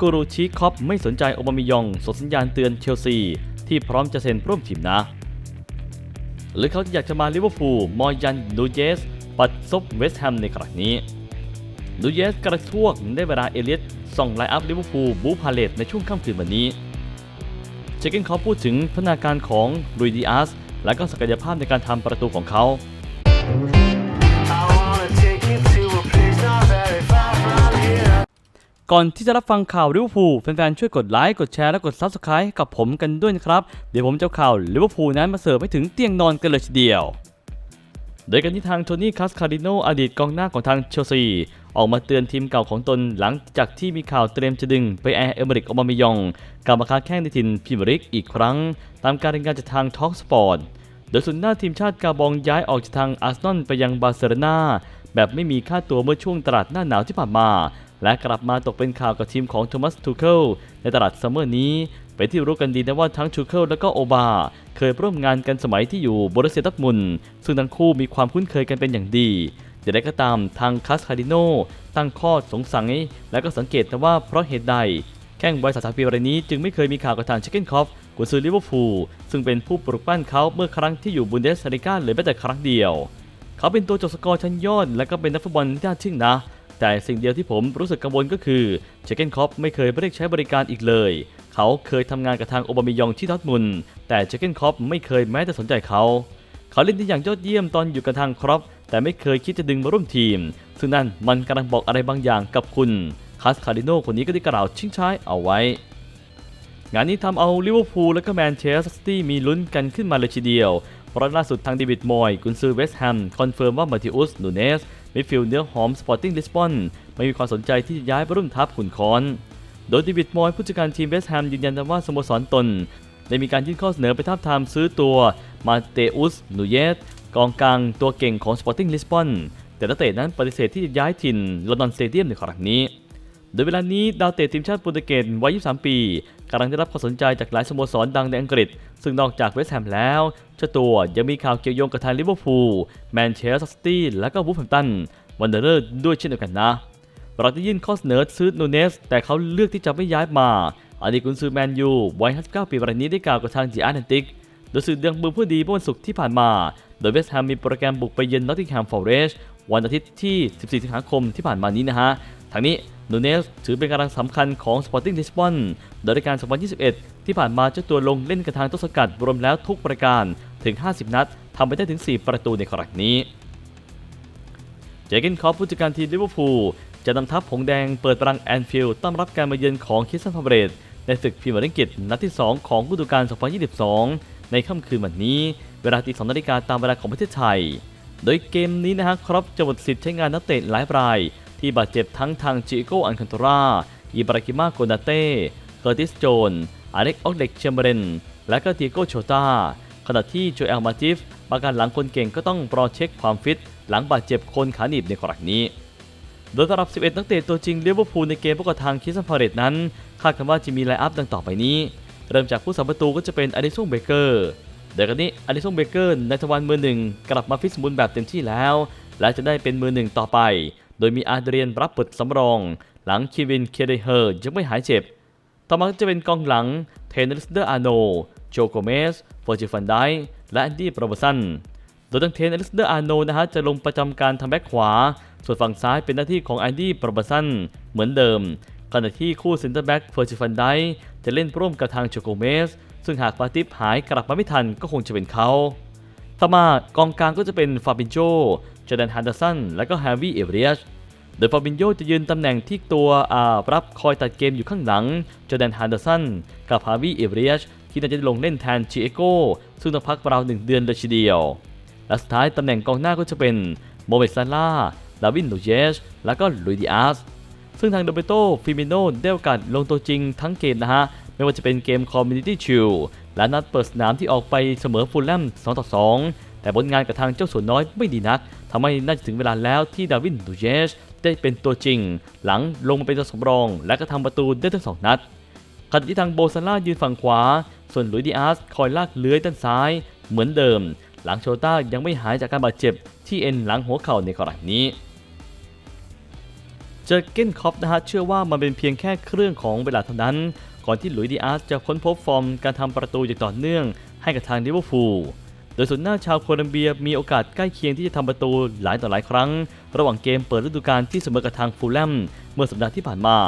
กูรูชีคอปไม่สนใจโอบามิยองส่งสัญญาณเตือนเชลซี ที่พร้อมจะเซ็นร่วมทีมนะ หรือเขาจะอยากจะมาลิเวอร์พูลมอยันดูเยส ปัดซบเวสต์แฮมในครั้งนี้ดูเยสกระทวกได้เวลาเอเลียตส่งไลน์อัพลิเวอร์พูลบูพาเลตในช่วงค่ำคืนวันนี้เชคเกนเขาพูดถึงพัฒนาการของลุยดิอาสและก็ศักยภาพในการทำประตูของเขา ก่อนที่จะรับฟังข่าวลิเวอร์พูลแฟนๆช่วยกดไลค์กดแชร์และกด Subscribe ให้กับผมกันด้วยนะครับ เดี๋ยวผมจะข่าวลิเวอร์พูลนั้นมาเสิร์ฟให้ถึงเตียงนอนกันเลยทีเดียว โดยกันที่ทางโทนี่คาสคาริโนอดีตกองหน้าของทางเชลซีออกมาเตือนทีมเก่าของตนหลังจากที่มีข่าวเตรียมจะดึงไปแอร์เอเมริกออบามิยองกลับมาค้าแข้งในถิ่นพรีเมียร์ลีกอีกครั้ง ตามการรายงานจากทางท็อกสปอร์ตโดยสุนหน้าทีมชาติกาบองย้ายออกจากทางอาร์เซนอลไปยังบาร์เซโลนา แบบไม่มีค่าตัวเมื่อช่วงตลาดหน้าหนาวที่ผ่านมา และกลับมาตกเป็นข่าวกับทีมของโทมัสทูเคิลในตลาดซัมเมอร์นี้เป็นที่รู้กันดีนะว่าทั้งทูเคิลและก็โอบา เคยร่วมงานกันสมัยที่อยู่บริเซียดัตมุน ซึ่งทั้งคู่มีความคุ้นเคยกันเป็นอย่างดีแต่ได้ก็ตามทางคาสคาดิโนตั้งข้อสงสัยและก็สังเกตนะว่าเพราะเหตุใด แข้งวัย33ปีรายนี้จึงไม่เคยมีข่าวกับทางชิคเก้นคอฟกุนซือลิเวอร์พูลซึ่งเป็นผู้ปลุกปั้นเขาเมื่อครั้งที่อยู่บุนเดสลิก้าเลยแม้แต่ครั้งเดียว เขาเป็นตัวจบสกอร์ชั้นยอด และก็เป็นนักฟุตบอลที่น่าทึ่งนะ แต่สิ่งเดียวที่ผมรู้สึกกังวลก็คือเชคเกนคอฟไม่เคยเรียกใช้บริการอีกเลย เขาเคยทำงานกับทางโอบามิยองที่ดอร์ทมุนแต่เชคเกนคอฟไม่เคยแม้แต่สนใจเขา เขาเล่นได้อย่างยอดเยี่ยมตอนอยู่กับทางครอปแต่ไม่เคยคิดจะดึงมาร่วมทีม ซึ่งนั่นมันกำลังบอกอะไรบางอย่างกับคุณคาสคาริโนคนนี้ก็ได้กล่าวชิงช้ายเอาไว้ งานนี้ทำเอาลิเวอร์พูลและก็แมนเชสเตอร์ซิตี้มีลุ้นกันขึ้นมาเลยทีเดียว ราะล่าสุดทางเดวิดมอยกุนซือเวสต์แฮมคอนเฟิร์มว่ามาติอุสนูเนสมิดฟิลด์เนื้อหอมสปอร์ติ้งลิสบอนไม่มีความสนใจที่จะย้ายไปร่วมทัพขุนคอน โดยเดวิดมอยผู้จัดการทีมเวสต์แฮมยืนยันว่าสโมสรตน ได้มีการยื่นข้อเสนอไปท้าบทามซื้อตัวมาเตอุสนูเยสกองกลางตัวเก่งของสปอร์ติ้งลิสบอนแต่นักเตะนั้นปฏิเสธที่จะย้ายถิ่นลอนดอนสเตเดียมในครั้งนี้ ดยเวลานี้ดาวเตะทีมชาติโปรตุเกสวัย 23 ปีกำลังได้รับความสนใจจากหลายสโมสรดังในอังกฤษ ซึ่งนอกจากเวสต์แฮมแล้วเจ้าตัวยังมีข่าวเกี่ยวโยงกับทางลิเวอร์พูลแมนเชสเตอร์ซิตี้และก็วูฟแฮมตันวันเดอร์ด้วยเช่นเดียวกันนะ เราจะยื่นข้อเสนอซื้อนูเนส แต่เขาเลือกที่จะไม่ย้ายมาอดีตกุนซือแมนยูวัย 59 ปีรายนี้ได้กล่าวกับทางจีอาร์แอนติก โดยสื่อเดืองมือผู้ดีเมื่อวันศุกร์ที่ผ่านมา โดยเวสต์แฮมมีโปรแกรมบุกไปเยือนนอตติงแฮมฟอร์เรสต์วันอาทิตย์ที่ 14 สิงหาคมที่ผ่านมานี้นะฮะทางนี้นูเนสถือเป็นกำลังสำคัญของ Sporting Lisbon โดยในการ 2021 ที่ผ่านมาเจ้าตัวลงเล่นกระทางต้นสกัดรวมแล้วทุกประการถึง 50 นัดทำไปได้ถึง 4 ประตูในครั้งนี้ เจเกนคอปผู้จัดการทีมลิเวอร์พูลจะนำทัพผงแดงเปิดปรังแอนฟิลด์ต้อนรับการมาเยือนของคิสซันพาเบรตในศึกพรีเมียร์ลีกอังกฤษนัดที่ 2 ของฤดูกาล 2022 ในค่ำคืนวันนี้เวลาตี2นาฬิกาตามเวลาของประเทศไทย โดยเกมนี้นะฮะครับจะหมดสิทธิ์ใช้งานนักเตะหลายราย ที่บาดเจ็บทั้งทางจิโกอันคันโตราอิบรากิมาโกนาเต้เคอร์ติสโจนอเล็กออกเล็กเชมเบรนและก็ตีโกโชตาขณะที่โจเอลมาติฟประการหลังคนเก่งก็ต้องรอเช็คความฟิต หลังบาดเจ็บคนขาหนีบในกรณีนี้ โดยสำหรับ 11 นักเตะตัวจริงลิเวอร์พูลในเกมพบกับทางคิสซันพาเรตนั้น คาดกันว่าจะมีไลน์อัพดังต่อไปนี้ เริ่มจากผู้สาประตูก็จะเป็นอดิสันเบเกอร์เดี๋ยวกันนี้อดิสันเบเกอร์ในทวันมือหนึ่งกลับมาฟิตสมบูรณ์แบบเต็มที่แล้ว และจะได้เป็นมือหนึ่งต่อไป โดยมีอาเดรียนรับเปิดสำรอง หลังคีวินเคเดเฮอร์ยังไม่หายเจ็บ ต่อมาจะเป็นกองหลังเทนนิสเดอร์อาโนโจโกเมสเฟอร์จิฟันไดและแอนดี้โปรเบสันโดยทั้งเทนอลิสเดอร์อาโนนะฮะจะลงประจำการทำแบ็คขวา ส่วนฝั่งซ้ายเป็นหน้าที่ของแอนดี้โปรเบสันเหมือนเดิมขณะที่คู่เซนเตอร์แบ็กเฟอร์จิฟันได จะเล่นร่วมกับทางโจโกเมส ซึ่งหากปาติฟหายกลับมาไม่ทันก็คงจะเป็นเขาต่อมากองกลางก็จะเป็นฟาบินโจจอแดนฮันเดอร์สัน และก็แฮร์วี่เอเรียชโดยฟาบินโยจะยืนตำแหน่งที่ตัวอารับคอยตัดเกมอยู่ข้างหลังจอแดนฮันเดอร์สัน กับฮาร์วี่เอเรียชที่น่าจะลงเล่นแทนชิเอโกซึ่งต้องพักราวหนึ่งเดือนเลยทีเดียว และสุดท้ายตำแหน่งกองหน้าก็จะเป็นโมเมตซาร่าดาวินลูเยสและก็ลุยดิอาส ซึ่งทางโดเบโตฟิมิโนได้โอกาสลงตัวจริงทั้งเกมนะฮะ ไม่ว่าจะเป็นเกมคอมมูนิตี้ชิลและนัดเปิดสนามที่ออกไปเสมอฟูลแลม2ต่อ2แต่ผลงานกับทางเจ้าสัวนน้อยไม่ดีนักทำให้น่าจะถึงเวลาแล้วที่ดาวินลูเยสได้เป็นตัวจริง หลังลงมาเป็นตัวสำรอง และก็ทำประตูได้ทั้งสองนัดขณะที่ทางโบซาร่ายืนฝั่งขวา ส่วนลุยดิอาสคอยลากเลื้อยด้านซ้าย เหมือนเดิม หลังโชต้ายังไม่หายจากการบาดเจ็บที่เอ็นหลังหัวเข่าในกรณีนี้ เจอเก้นคอปนะฮะเชื่อว่ามันเป็นเพียงแค่เครื่องของเวลาเท่านั้น ก่อนที่หลุยส์ดีอาร์สจะค้นพบฟอร์มการทำประตูอย่างต่อเนื่อง ให้กับทางลิเวอร์พูลโดยส่วนหน้าชาวโคลัมเบียมีโอกาสใกล้เคียงที่จะทำประตูหลายต่อหลายครั้ง ระหว่างเกมเปิดฤดูกาลที่เสมอกับทางฟูลแลมเมื่อสัปดาห์ที่ผ่านมา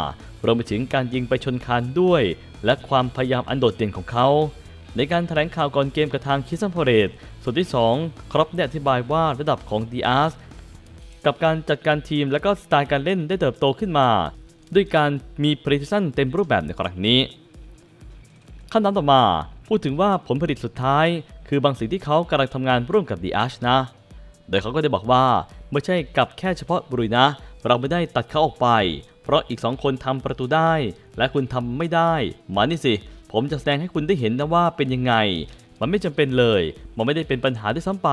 รวมไปถึงการยิงไปชนคานด้วย และความพยายามอันโดดเด่นของเขา ในการแถลงข่าวก่อนเกมกับทางคิสซันพอเรตส่วนที่ 2 ครอปได้อธิบายว่าระดับของดีอาร์ส กับการจัดการทีมและก็สไตล์การเล่นได้เติบโตขึ้นมา ด้วยการมี precision เต็มรูปแบบในครั้งนี้ ขั้นตอนต่อมาพูดถึงว่าผลผลิตสุดท้าย คือบางสิ่งที่เขากำลังทำงานร่วมกับ The Arch นะ โดยเขาก็ได้บอกว่าไม่ใช่กับแค่เฉพาะบรุยนะ เราไม่ได้ตัดเขาออกไป เพราะอีก2คนทำประตูได้ และคุณทำไม่ได้มานี่สิ ผมจะแสดงให้คุณได้เห็นนะว่าเป็นยังไงมันไม่จำเป็นเลย มันไม่ได้เป็นปัญหาด้วยซ้ำไป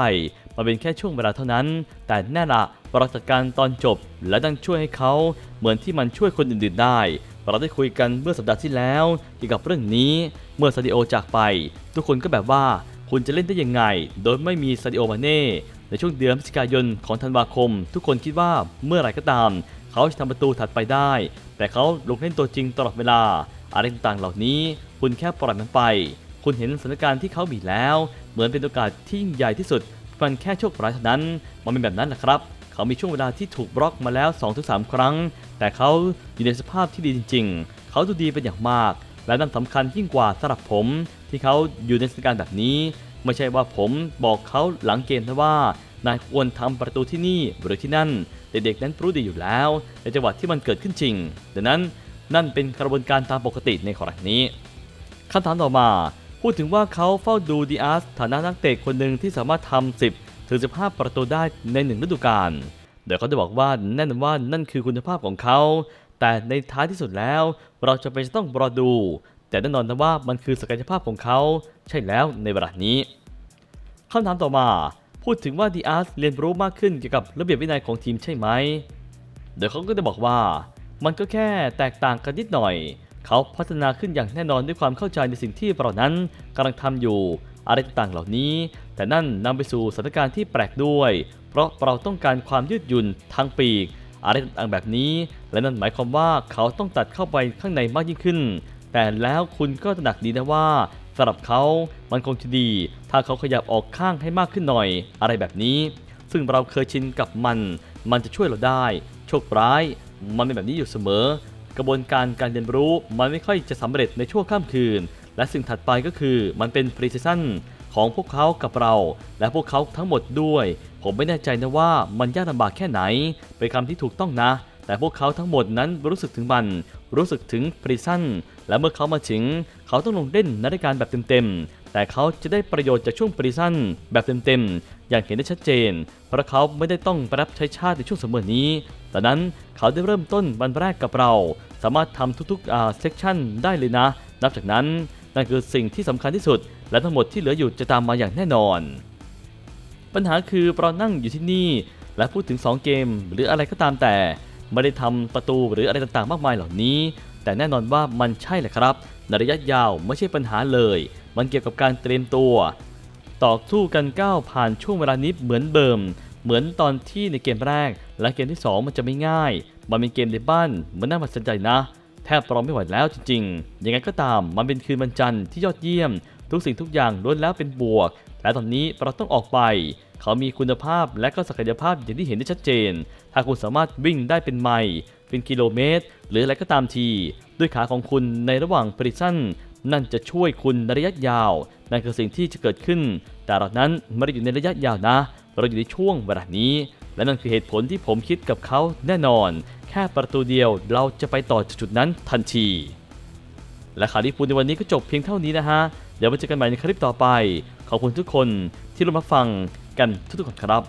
มันเป็นแค่ช่วงเวลาเท่านั้น แต่แน่ละ เราจัดการตอนจบ และดังช่วยให้เขาเหมือนที่มันช่วยคนอื่นๆได้ เราได้คุยกันเมื่อสัปดาห์ที่แล้วเกี่ยวกับเรื่องนี้ เมื่อซาดิโอจากไป ทุกคนก็แบบว่าคุณจะเล่นได้ยังไง โดยไม่มีซาดิโอมาเน่ ในช่วงเดือนพฤศจิกายนของธันวาคม ทุกคนคิดว่าเมื่อไรก็ตาม เขาจะทำประตูถัดไปได้ แต่เขาลงเล่นตัวจริงตลอดเวลา อะไรต่างๆเหล่านี้ คุณแค่ปล่อยมันไป คุณเห็นสถานการณ์ที่เขามีแล้ว เหมือนเป็นโอกาสที่ยิ่งใหญ่ที่สุดมันแค่โชคร้ายเท่านั้น มันเป็นแบบนั้นแหละครับ เขามีช่วงเวลาที่ถูกบล็อกมาแล้ว 2-3 ครั้ง แต่เขาอยู่ในสภาพที่ดีจริง ๆ เขาดูดีเป็นอย่างมาก และนั่นสำคัญยิ่งกว่าสำหรับผม ที่เขาอยู่ในสถานการณ์แบบนี้ ไม่ใช่ว่าผมบอกเขาหลังเกมนะว่านายควรทำประตูที่นี่หรือที่นั่น เด็กๆนั้นรู้ดีอยู่แล้ว ในจังหวะที่มันเกิดขึ้นจริงดังนั้นนั่นเป็นกระบวนการตามปกติในกรณีนี้คำถามต่อมา พูดถึงว่าเขาเฝ้าดูดีอาร์สฐานะนักเตะคนหนึ่งที่สามารถทำ10 ถึง 15 ประตูได้ในหนึ่งฤดูกาลเดี๋ยวเขาจะบอกว่าแน่นอนว่านั่นคือคุณภาพของเขา แต่ในท้ายที่สุดแล้ว เราจะไปนจะต้องรอดู แต่แน่นอนนะว่ามันคือศักยภาพของเขา ใช่แล้วในเวลานี้คำถามต่อมา พูดถึงว่าดีอาร์สเรียนรู้มากขึ้นเกี่ยวกับระเบียบวินัยของทีมใช่ไหม เดี๋ยวเขาก็จะบอกว่า มันก็แค่แตกต่างกันนิดหน่อย เขาพัฒนาขึ้นอย่างแน่นอนด้วยความเข้าใจในสิ่งที่เรานั้นกำลังทำอยู่ อะไรต่างๆเหล่านี้ แต่นั่นนำไปสู่สถานการณ์ที่แปลกด้วย เพราะเราต้องการความยืดหยุ่นทางปีก อะไรต่างๆแบบนี้ และนั่นหมายความว่าเขาต้องตัดเข้าไปข้างในมากยิ่งขึ้น แต่แล้วคุณก็ตระหนักดีนะว่าสำหรับเขา มันคงจะดี ถ้าเขาขยับออกข้างให้มากขึ้นหน่อย อะไรแบบนี้ ซึ่งเราเคยชินกับมัน มันจะช่วยเราได้ โชคร้าย มันเป็นแบบนี้อยู่เสมอ กระบวนการการเรียนรู้มันไม่ค่อยจะสำเร็จในช่วงข้ามคืน และสิ่งถัดไปก็คือมันเป็น precision ของพวกเขากับเรา และพวกเขาทั้งหมดด้วย ผมไม่แน่ใจนะว่ามันยากลำบากแค่ไหน เป็นคำที่ถูกต้องนะ แต่พวกเขาทั้งหมดนั้นรู้สึกถึงมัน รู้สึกถึง precision และเมื่อเขามาถึง เขาต้องลงเล่นนรายการแบบเต็มๆ แต่เขาจะได้ประโยชน์จากช่วง precision แบบเต็มๆ อย่างเห็นได้ชัดเจน เพราะเขาไม่ได้ต้องไปรับใช้ชาติในช่วงเสมอนี้ดังนั้นเขาได้เริ่มต้นวันแรกกับเรา สามารถทำทุกๆเซกชันได้เลยนะ นับจากนั้น นั่นคือสิ่งที่สำคัญที่สุด และทั้งหมดที่เหลืออยู่จะตามมาอย่างแน่นอน ปัญหาคือเรานั่งอยู่ที่นี่ และพูดถึง 2 เกม หรืออะไรก็ตามแต่ ไม่ได้ทำประตูหรืออะไรต่างๆ มากมายเหล่านี้ แต่แน่นอนว่ามันใช่แหละครับในระยะยาวไม่ใช่ปัญหาเลย มันเกี่ยวกับการเตรียมตัวต่อสู้กันก้าวผ่านช่วงเวลานี้เหมือนเดิมเหมือนตอนที่ในเกมแรก และเกมที่ 2 มันจะไม่ง่าย มันเป็นเกมในบ้านมันน่ามาสนใจนะ แทบรอไม่ไหวแล้วจริงๆ ยังไงก็ตามมันเป็นคืนวันจันทร์ที่ยอดเยี่ยม ทุกสิ่งทุกอย่างล้วนแล้วเป็นบวก และตอนนี้เราต้องออกไป เขามีคุณภาพและก็ศักยภาพอย่างที่เห็นได้ชัดเจน ถ้าคุณสามารถวิ่งได้เป็นไมล์เป็นกิโลเมตร หรืออะไรก็ตามที ด้วยขาของคุณในระหว่างปริชั่นนั่นจะช่วยคุณในระยะยาว นั่นคือสิ่งที่จะเกิดขึ้น แต่เรานั้นไม่ได้อยู่ในระยะยาวนะ เราอยู่ในช่วงเวลานี้ และนั่นคือเหตุผลที่ผมคิดกับเขาแน่นอน ค่ประตูเดียวเราจะไปต่อจุดนั้นทันที และข่าวที่พูดในวันนี้ก็จบเพียงเท่านี้นะฮะ เดี๋ยวมาเจอกันใหม่ในคลิปต่อไป ขอบคุณทุกคนที่ร่วมมาฟังกันทุกๆคนครับ